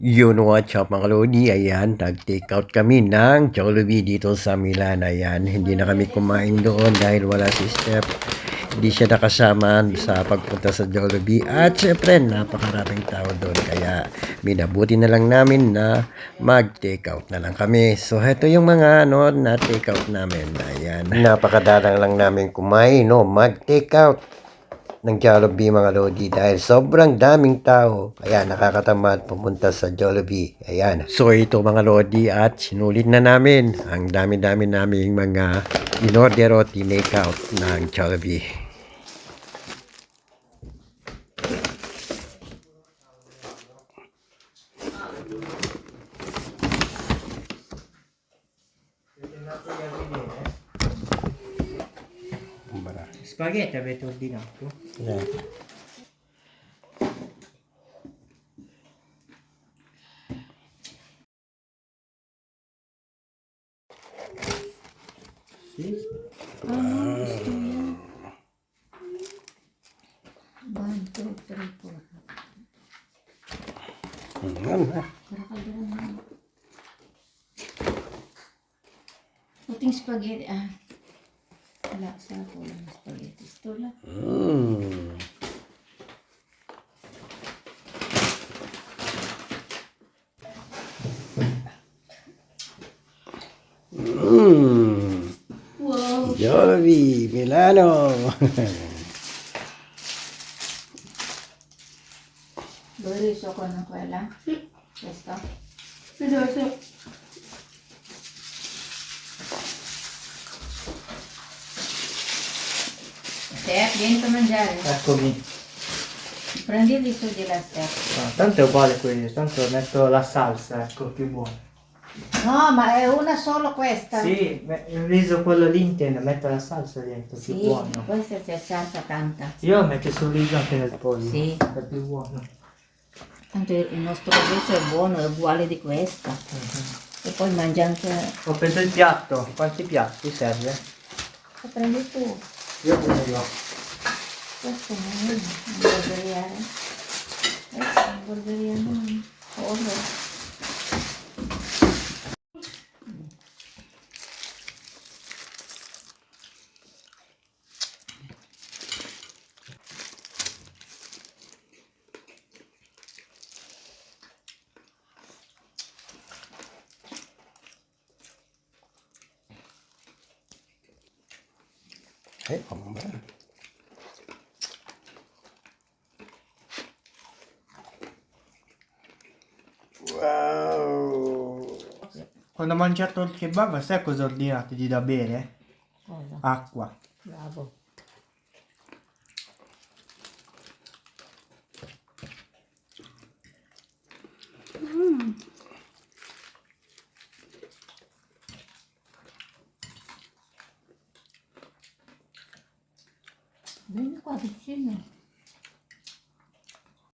Yun what's up mga Lodi, ayan, nag-take out kami ng Jollibee dito sa Milan, ayan, hindi na kami kumain doon dahil wala si Steph, hindi siya nakasama sa pagpunta sa Jollibee. At syempre napakaraming tao doon. Kaya minabuti na lang namin na mag-take out na lang kami. So heto yung mga ano na take out namin, ayan, napakadalang lang namin kumain, no, mag-take out ng Jollibee mga Lodi dahil sobrang daming tao. Kaya nakakatamad pumunta sa Jollibee. Ayan. So ito mga Lodi at sinulit na namin ang dami-dami naming mga in-order o tinake out ng Jollibee. Spaghetti avete ordinato? Ayan. Sì. One, two, three, four. Ayan. Na. Puting spaghetti. Ah. Wala sa ako lang spaghetti. Ito lang. Mm. Mm. Wow. Jollibee, Milano. Doris ako ng kwela. Questo. Steph, vieni a mangiare. Eccomi. Prendi il riso di la Steph. Ah, tanto è uguale quello, tanto metto la salsa, ecco, più buono. No, ma è una solo questa. Sì, il riso quello lì intendo, metto la salsa dentro, più Sì, buono. questa c'è salsa tanta. Io metto sul riso anche nel pollo. Sì. È più buono. Tanto il nostro riso è buono, è uguale di questa. E poi mangia anche... Ho preso il piatto, quanti piatti serve? Lo prendi tu. Io prendo. Questo non è hamburgeria. eh. Questa è hamburgeria non. Pollo. Ay, pamba. Wow. Quando ho mangiato il kebab, sai cosa ho ordinato di da bere? Cosa? Acqua. Bravo. Büyük adı şey mi?